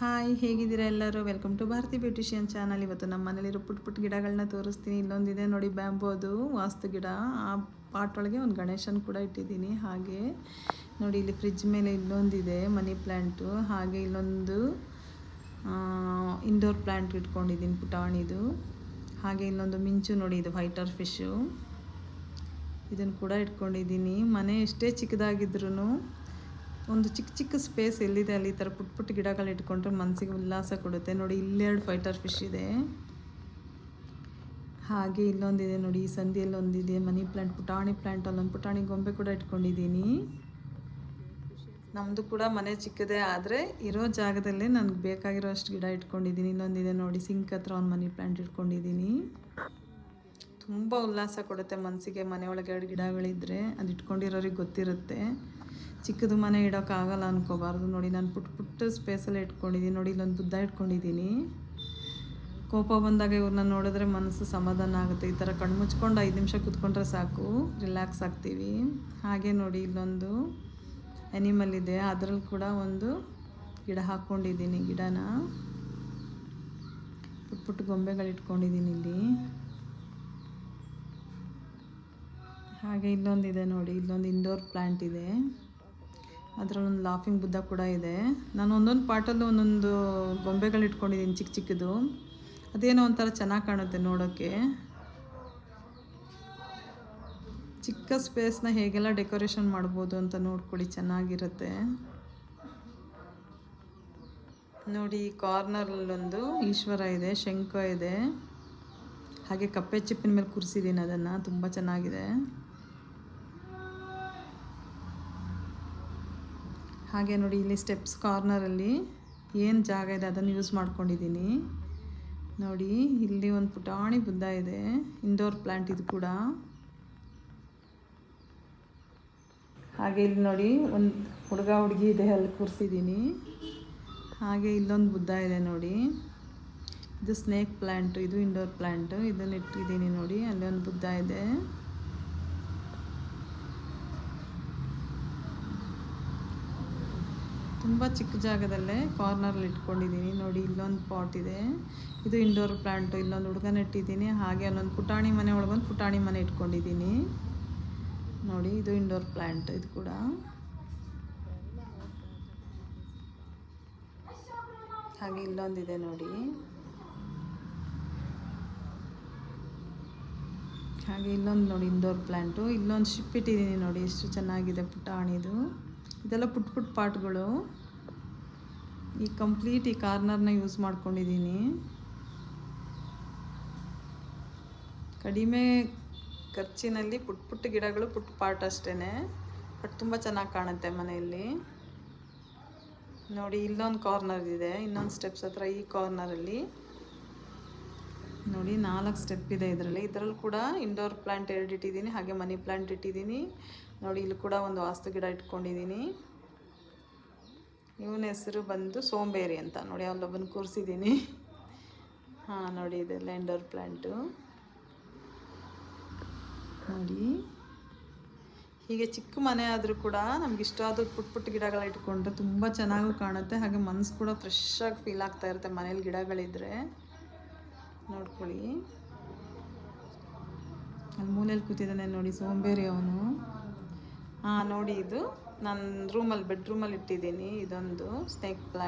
Hi, ಹೇಗಿದ್ದೀರಾ ಎಲ್ಲರೂ? Welcome to Bharati beautician channel ಇವತ್ತು ನಮ್ಮ ಮನೇಲಿರೋ ಪುಟ್ ಪುಟ್ ಗಿಡಗಳನ್ನ ತೋರಿಸ್ತೀನಿ. ಇಲ್ಲೊಂದಿದೆ ನೋಡಿ, ಬ್ಯಾಂಬೋದು ವಾಸ್ತು ಗಿಡ. ಆ ಪಾಟ್ ಒಳಗೆ ಒಂದು ಗಣೇಶನ್ ಕೂಡ ಇಟ್ಟಿದ್ದೀನಿ. ಹಾಗೆ ನೋಡಿ, ಇಲ್ಲಿ ಫ್ರಿಜ್ ಮೇಲೆ ಇಲ್ಲೊಂದಿದೆ ಮನಿ ಪ್ಲ್ಯಾಂಟು ಹಾಗೆ ಇಲ್ಲೊಂದು ಇಂಡೋರ್ ಪ್ಲ್ಯಾಂಟ್ ಇಟ್ಕೊಂಡಿದ್ದೀನಿ ಪುಟಾಣಿದು. ಹಾಗೆ ಇಲ್ಲೊಂದು ಮಿಂಚು ನೋಡಿ, ಇದು ವೈಟರ್ ಫಿಶ್ಶು ಇದನ್ನು ಕೂಡ ಇಟ್ಕೊಂಡಿದ್ದೀನಿ. ಮನೆ ಎಷ್ಟೇ ಚಿಕ್ಕದಾಗಿದ್ರೂ ಒಂದು ಚಿಕ್ಕ ಚಿಕ್ಕ ಸ್ಪೇಸ್ ಎಲ್ಲಿದೆ ಅಲ್ಲಿ ಈ ಥರ ಪುಟ್ ಪುಟ್ಟ ಗಿಡಗಳು ಇಟ್ಕೊಂಡ್ರೆ ಮನಸ್ಸಿಗೆ ಉಲ್ಲಾಸ ಕೊಡುತ್ತೆ. ನೋಡಿ ಇಲ್ಲೆರಡು ಫೈಟರ್ ಫಿಶ್ ಇದೆ. ಹಾಗೆ ಇಲ್ಲೊಂದಿದೆ ನೋಡಿ, ಈ ಸಂಧಿಯಲ್ಲಿ ಮನಿ ಪ್ಲ್ಯಾಂಟ್ ಪುಟಾಣಿ ಪ್ಲ್ಯಾಂಟ್ ಅಲ್ಲೊಂದು ಪುಟಾಣಿ ಗೊಂಬೆ ಕೂಡ ಇಟ್ಕೊಂಡಿದ್ದೀನಿ. ನಮ್ಮದು ಕೂಡ ಮನೆ ಚಿಕ್ಕದೇ ಆದರೆ ಇರೋ ಜಾಗದಲ್ಲೇ ನನಗೆ ಬೇಕಾಗಿರೋ ಅಷ್ಟು ಗಿಡ ಇಟ್ಕೊಂಡಿದ್ದೀನಿ. ಇನ್ನೊಂದಿದೆ ನೋಡಿ, ಸಿಂಕ್ ಹತ್ರ ಒಂದು ಮನಿ ಪ್ಲ್ಯಾಂಟ್ ಇಟ್ಕೊಂಡಿದ್ದೀನಿ. ತುಂಬ ಉಲ್ಲಾಸ ಕೊಡುತ್ತೆ ಮನಸ್ಸಿಗೆ ಮನೆಯೊಳಗೆ ಎರಡು ಗಿಡಗಳಿದ್ದರೆ ಅದು ಇಟ್ಕೊಂಡಿರೋರಿಗೆ ಗೊತ್ತಿರುತ್ತೆ. ಚಿಕ್ಕದು ಮನೆ ಇಡೋಕ್ಕಾಗಲ್ಲ ಅನ್ಕೋಬಾರ್ದು. ನೋಡಿ, ನಾನು ಪುಟ್ಟ ಪುಟ್ಟ ಸ್ಪೇಸಲ್ಲೇ ಇಟ್ಕೊಂಡಿದ್ದೀನಿ ನೋಡಿ, ಇಲ್ಲೊಂದು ಬುದ್ಧ ಇಟ್ಕೊಂಡಿದ್ದೀನಿ ಕೋಪ ಬಂದಾಗ ಇವ್ರನ್ನ ನೋಡಿದ್ರೆ ಮನಸ್ಸು ಸಮಾಧಾನ ಆಗುತ್ತೆ. ಈ ಥರ ಕಣ್ಣು ಮುಚ್ಕೊಂಡು ಐದು ನಿಮಿಷ ಕೂತ್ಕೊಂಡ್ರೆ ಸಾಕು. ರಿಲ್ಯಾಕ್ಸ್ ಆಗ್ತೀವಿ. ಹಾಗೆ ನೋಡಿ, ಇಲ್ಲೊಂದು ಅನಿಮಲ್ ಇದೆ. ಅದರಲ್ಲಿ ಕೂಡ ಒಂದು ಗಿಡ ಹಾಕ್ಕೊಂಡಿದ್ದೀನಿ ಗಿಡನ. ಪುಟ್ಟ ಪುಟ್ಟ ಗೊಂಬೆಗಳು ಇಟ್ಕೊಂಡಿದ್ದೀನಿ ಇಲ್ಲಿ. ಹಾಗೆ ಇಲ್ಲೊಂದಿದೆ ನೋಡಿ, ಇಲ್ಲೊಂದು ಇಂಡೋರ್ ಪ್ಲ್ಯಾಂಟ್ ಇದೆ. ಅದರಲ್ಲೊಂದು ಲಾಫಿಂಗ್ ಬುದ್ಧ ಕೂಡ ಇದೆ. ನಾನು ಒಂದೊಂದು ಪಾಟಲ್ಲೂ ಒಂದೊಂದು ಗೊಂಬೆಗಳು ಇಟ್ಕೊಂಡಿದ್ದೀನಿ ಚಿಕ್ಕ ಚಿಕ್ಕದು ಅದೇನೋ ಒಂಥರ ಚೆನ್ನಾಗಿ ಕಾಣುತ್ತೆ ನೋಡೋಕ್ಕೆ ಚಿಕ್ಕ ಸ್ಪೇಸ್ನ ಹೇಗೆಲ್ಲ ಡೆಕೋರೇಷನ್ ಮಾಡ್ಬೋದು ಅಂತ ನೋಡ್ಕೊಳ್ಳಿ ಚೆನ್ನಾಗಿರುತ್ತೆ. ನೋಡಿ, ಈ ಕಾರ್ನರಲ್ಲೊಂದು ಈಶ್ವರ ಇದೆ, ಶಂಖ ಇದೆ. ಹಾಗೆ ಕಪ್ಪೆ ಚಿಪ್ಪಿನ ಮೇಲೆ ಕೂರಿಸಿದ್ದೀನಿ ಅದನ್ನು, ತುಂಬ ಚೆನ್ನಾಗಿದೆ. ಹಾಗೆ ನೋಡಿ ಇಲ್ಲಿ ಸ್ಟೆಪ್ಸ್ ಕಾರ್ನರಲ್ಲಿ ಏನು ಜಾಗ ಇದೆ ಅದನ್ನು ಯೂಸ್ ಮಾಡ್ಕೊಂಡಿದ್ದೀನಿ. ನೋಡಿ, ಇಲ್ಲಿ ಒಂದು ಪುಟಾಣಿ ಬುದ್ಧ ಇದೆ ಇಂಡೋರ್ ಪ್ಲ್ಯಾಂಟ್ ಇದು ಕೂಡ. ಹಾಗೆ ಇಲ್ಲಿ ನೋಡಿ ಒಂದು ಹುಡುಗ ಹುಡುಗಿ ಇದೆ, ಅಲ್ಲಿ ಕೂರಿಸಿದ್ದೀನಿ. ಹಾಗೆ ಇಲ್ಲೊಂದು ಬುದ್ಧ ಇದೆ ನೋಡಿ. ಇದು ಸ್ನೇಕ್ ಪ್ಲ್ಯಾಂಟು ಇದು ಇಂಡೋರ್ ಪ್ಲ್ಯಾಂಟು ಇದನ್ನು ಇಟ್ಟಿದ್ದೀನಿ ನೋಡಿ ಅಲ್ಲಿ ಒಂದು ಬುದ್ಧ ಇದೆ. ತುಂಬ ಚಿಕ್ಕ ಜಾಗದಲ್ಲೇ ಕಾರ್ನರಲ್ಲಿ ಇಟ್ಕೊಂಡಿದ್ದೀನಿ. ನೋಡಿ, ಇಲ್ಲೊಂದು ಪಾಟ್ ಇದೆ. ಇದು ಇಂಡೋರ್ ಪ್ಲ್ಯಾಂಟು ಇಲ್ಲೊಂದು ಹುಡುಗನ ಇಟ್ಟಿದ್ದೀನಿ ಹಾಗೆ ಅಲ್ಲೊಂದು ಪುಟಾಣಿ ಮನೆ ಒಳಗೊಂದು ಪುಟಾಣಿ ಮನೆ ಇಟ್ಕೊಂಡಿದ್ದೀನಿ. ನೋಡಿ, ಇದು ಇಂಡೋರ್ ಪ್ಲ್ಯಾಂಟ್ ಇದು ಕೂಡ. ಹಾಗೆ ಇಲ್ಲೊಂದಿದೆ ನೋಡಿ. ಹಾಗೆ ಇಲ್ಲೊಂದು ನೋಡಿ ಇಂಡೋರ್ ಪ್ಲ್ಯಾಂಟು ಇಲ್ಲೊಂದು ಶಿಪ್ ಇಟ್ಟಿದ್ದೀನಿ ನೋಡಿ, ಎಷ್ಟು ಚೆನ್ನಾಗಿದೆ ಪುಟಾಣಿದು. ಇದೆಲ್ಲ ಪುಟ್ ಪುಟ್ ಪಾಟ್ಗಳು ಈ ಕಂಪ್ಲೀಟ್ ಈ ಕಾರ್ನರ್ನ ಯೂಸ್ ಮಾಡ್ಕೊಂಡಿದ್ದೀನಿ. ಕಡಿಮೆ ಖರ್ಚಿನಲ್ಲಿ ಪುಟ್ಟ ಪುಟ್ಟ ಗಿಡಗಳು ಪುಟ್ಟ ಪಾಟ್ ಅಷ್ಟೇ ಬಟ್ ತುಂಬ ಚೆನ್ನಾಗಿ ಕಾಣುತ್ತೆ ಮನೆಯಲ್ಲಿ. ನೋಡಿ, ಇಲ್ಲೊಂದು ಕಾರ್ನರ್ ಇದೆ, ಇನ್ನೊಂದು ಸ್ಟೆಪ್ಸ್ ಹತ್ರ ಈ ಕಾರ್ನರಲ್ಲಿ ನೋಡಿ, ನಾಲ್ಕು ಸ್ಟೆಪ್ ಇದೆ ಇದರಲ್ಲಿ. ಇದರಲ್ಲಿ ಕೂಡ ಇಂಡೋರ್ ಪ್ಲ್ಯಾಂಟ್ ಎರಡು ಇಟ್ಟಿದ್ದೀನಿ, ಹಾಗೆ ಮನಿ ಪ್ಲ್ಯಾಂಟ್ ಇಟ್ಟಿದ್ದೀನಿ. ನೋಡಿ, ಇಲ್ಲಿ ಕೂಡ ಒಂದು ವಾಸ್ತು ಗಿಡ ಇಟ್ಕೊಂಡಿದ್ದೀನಿ. ಇವನ ಹೆಸರು ಬಂದು ಸೋಂಬೇರಿ ಅಂತ. ನೋಡಿ ಅಲ್ಲೊಬ್ಬನ ಕೂರಿಸಿದ್ದೀನಿ. ಹಾಂ, ನೋಡಿ, ಇದು ಲ್ಯಾಂಡರ್ ಪ್ಲ್ಯಾಂಟು ನೋಡಿ. ಹೀಗೆ ಚಿಕ್ಕ ಮನೆ ಆದರೂ ಕೂಡ ನಮ್ಗೆ ಆದ ಪುಟ್ ಪುಟ್ಟ ಗಿಡಗಳ ಇಟ್ಕೊಂಡ್ರೆ ತುಂಬ ಚೆನ್ನಾಗೂ ಕಾಣುತ್ತೆ. ಹಾಗೆ ಮನಸ್ಸು ಕೂಡ ಫ್ರೆಶ್ ಆಗಿ ಫೀಲ್ ಆಗ್ತಾ ಇರುತ್ತೆ ಮನೇಲಿ ಗಿಡಗಳಿದ್ರೆ. ನೋಡ್ಕೊಳ್ಳಿ. ಅಲ್ಲಿ ಮೂಲೆಯಲ್ಲಿ ಕೂತಿದ್ದಾನೆ ನೋಡಿ ಸೋಂಬೇರಿ ಅವನು. ಹಾಂ, ನೋಡಿ ಇದು. ನಾನು ರೂಮಲ್ಲಿ ಬೆಡ್ರೂಮಲ್ಲಿ ಇಟ್ಟಿದ್ದೀನಿ ಇದೊಂದು ಸ್ನೇಕ್ ಪ್ಲ್ಯಾಂಟ್